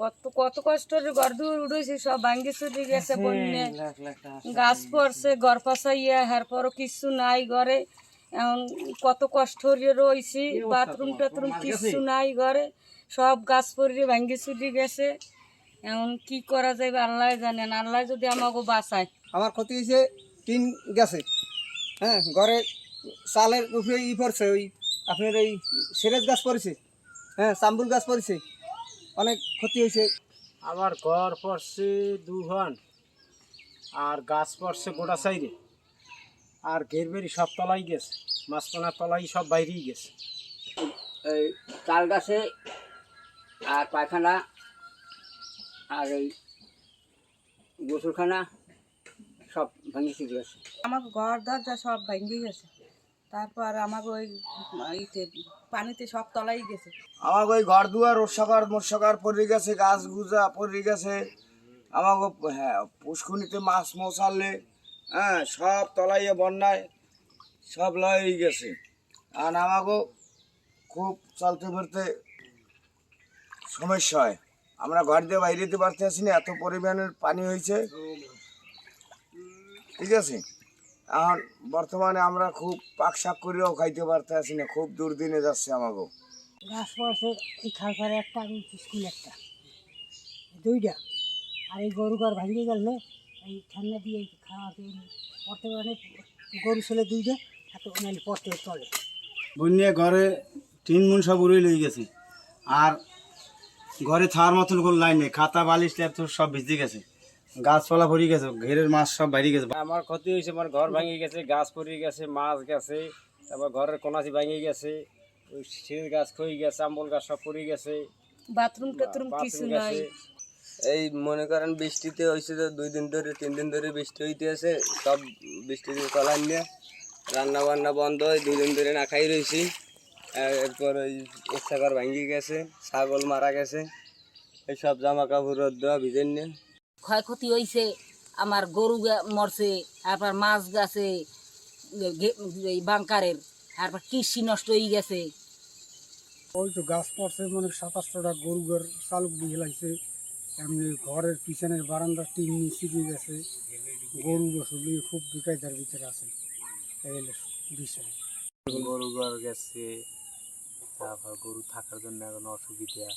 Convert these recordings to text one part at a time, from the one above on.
কত কত কষ্টের ঘর দুয়ার উঠেছি সব ভাঙ্গি চুরি গেছে বন্যে। গাছ পড়ছে ঘর হার পরও কিছু নাই ঘরে। এখন কত কষ্ট হয়ে রয়েছি বাথরুম টাথরুম কিছু নাই ঘরে সব গাছ পড়িয়ে ভাঙ্গি চুরি গেছে। এখন কি করা যাবে আল্লাহ জানেন আল্লাহ যদি আমাকে বাঁচায়। আমার ক্ষতি হয়েছে টিন গেছে। হ্যাঁ ঘরে চালের উপরে ই পড়ছে ওই আপনার ওই সেরেজ গাছ পড়েছে। হ্যাঁ চাম্বুল গাছ পড়েছে। অনেক ক্ষতি হয়েছে। আমার ঘর পড়ছে দুহান আর গাছ পড়ছে গোটা সাইডে। আর ঘেরবেরি সব তলাই গেছে মাঝখানার তলাই সব বাইরেই গেছে। এই তাল গাছে আর পায়খানা আর এই গোসলখানা সব ভাঙি গেছে। আমার ঘর দরজা সব ভেঙে গেছে। তারপর আমাকে ওই ইতে, পানিতে সব তলাই গেছে। আমার ওই ঘর দুয়ার ওরসাকার মোরসাকার পড়ে গেছে, গাছ গুজা পড়ে গেছে। আমাকে হ্যাঁ পুষ্কুনিতে মাছ মশালে হ্যাঁ সব তলাইয়ে বন্যায় সব লয়ে গেছে। আর আমাকে খুব চলতে ফিরতে সমস্যা হয়। আমরা ঘর দিয়ে বাইরে যেতে পারতে না, এত পরিমাণের পানি হয়েছে। ঠিক আছে? এখন বর্তমানে আমরা খুব পাক শাক করেও খাইতে পারতে আসি না খুব দুর্দিনে যাচ্ছে আমাকেও গাছ পড়ছে এই খালপারে একটা আর স্কুল একটা। দুইটা। আর এই গরু ঘর ভাঙিয়ে গেলে এই ঠান্ডা দিয়ে খাওয়াতে পড়তে পারে গরু ছেলে দুইটা এত মানে পড়তে চলে। বন্যে ঘরে তিন মন সব উড়ে লেগে গেছে। আর ঘরে থার মতন কোনো লাইন নেই খাতা বালিশ ল্যাপটপ সব ভিজে গেছে। গাছপালা পড়ে গেছে ঘেরের মাছ সব বাইরে গেছে। আমার ক্ষতি হয়েছে আমার ঘর ভেঙে গেছে গাছ পড়ে গেছে মাছ গেছে তারপর ঘরের কোনাচি ভেঙে গেছে ওই শিল গাছ খই গেছে আম্বল গাছ সব পড়ে গেছে। বাথরুম টাথরুম কিছু নাই। এই মনে করেন বৃষ্টিতে হয়েছে তো দুই দিন ধরে তিন দিন ধরে বৃষ্টি হইতে আছে সব বৃষ্টিতে চলান নিয়ে রান্না বান্না বন্ধ হয় দুই দিন ধরে না খাই রয়েছি আর এরপর ওই ইচ্ছাকর ভাঙ্গি গেছে ছাগল মারা গেছে এই সব জামা কাপড় রোদ দেওয়া ভিজেন নিয়ে। ক্ষয়ক্ষতি হয়েছে আমার গরু মরছে তারপর মাছ গেছে এই বাংকারের তারপর কৃষি নষ্ট হয়ে গেছে। ওই তো গাছ পড়ছে মানে সাতাশটা গরু ঘর চালুক দিয়ে লাগছে। এমনি ঘরের পিছনের বারান্দার টিন ছিঁড়ে গেছে। গরু বসলি খুব বিকায়দার ভিতরে আছে। এই বিষয়। গরু ঘর গেছে তারপর গরু থাকার জন্য এখন অসুবিধা।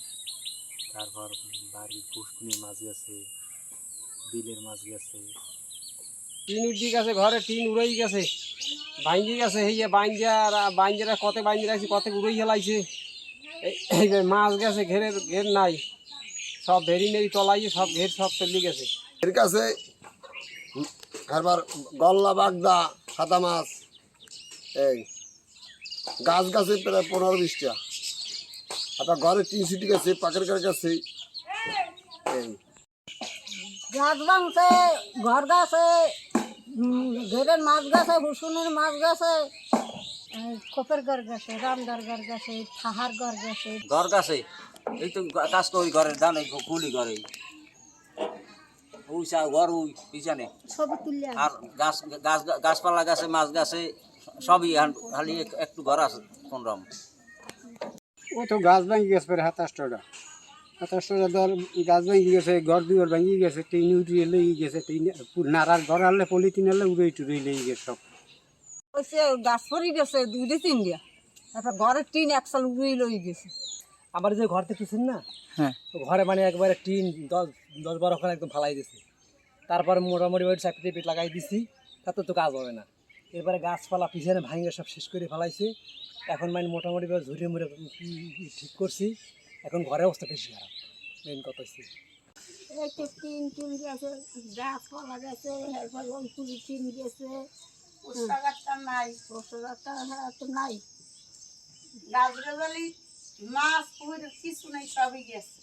তারপর বাড়ির পুষ্কুনির মাছ গেছে। বিলের মাছ গেছে। টিন উঠি গেছে ঘরে টিন উড়েই গেছে। বাইঞ্জি গেছে এই যে বাইঞ্জারা বাইঞ্জারা কত বাইঞ্জি রাখছে কত উড়েই হেলাইছে। এই- মাছ গেছে ঘেরের ঘের নাই। সব ভেরি নেই তলাইছে সব ঘের সব চলে গেছে। এর কাছে খাবার গল্লা বাগদা সাদা মাছ এই গাছ গাছে প্রায় পনেরো বিশটা। আপনার ঘরে তিন সিটি গেছে পাকের কার কাছে এই গাছ ভাঙছে ঘর গাছে ঘেরের মাছ গাছে হুসুনের মাছ গাছে কপের ঘর গাছে রামদার ঘর গাছে থাহার ঘর গাছে। ঘর গাছে? এই তো কাজ করি ঘরের দান এই কুলি ঘরে। ওই সা- ঘর ওই পিছনে। ছবি তুলে আর গাছ গাছ গাছপালা গাছে মাছ গাছে সবই খালি একটু ঘর আছে কোন রকম। ও তো গাছ ভাঙি গেছে পরে সাতাশটা। সাতাশটা ধর গাছ ভাঙি গেছে ঘর দুয়ার ভাঙি গেছে টিন উঠিয়ে লেগে গেছে টিন নাড়ার ঘর আনলে পলিথিন আনলে টুড়ে লেগে গেছে সব। গাছ গেছে দুইটা তারপর ঘরের টিন একসাল উড়িয়ে লই গেছে। আমার যে ঘর দেখতেছেন না? হ্যাঁ। ঘরে মানে একবারে টিন দশ দশ বারো খান একদম ফালাই দিছি। তারপরে মোটামুটি ওই চাপিতে পেট লাগাই দিছি তাতে তো কাজ হবে না। এরপরে গাছপালা পিছনে ভাঙে সব শেষ করে ফেলাইছে। এখন মানে মোটামুটি ঝুড়ে মুড়ে ঠিক করছি। এখন ঘরের অবস্থা বেশি খারাপ। মেন কথা হচ্ছে। এই তো টিন টিন গেছে গাছপালা গেছে, এরপর তুলি টিন গেছে। রাস্তাঘাটটা নাই তো নাই। গাছ মাছ কিছু নাই, সবই গেছে।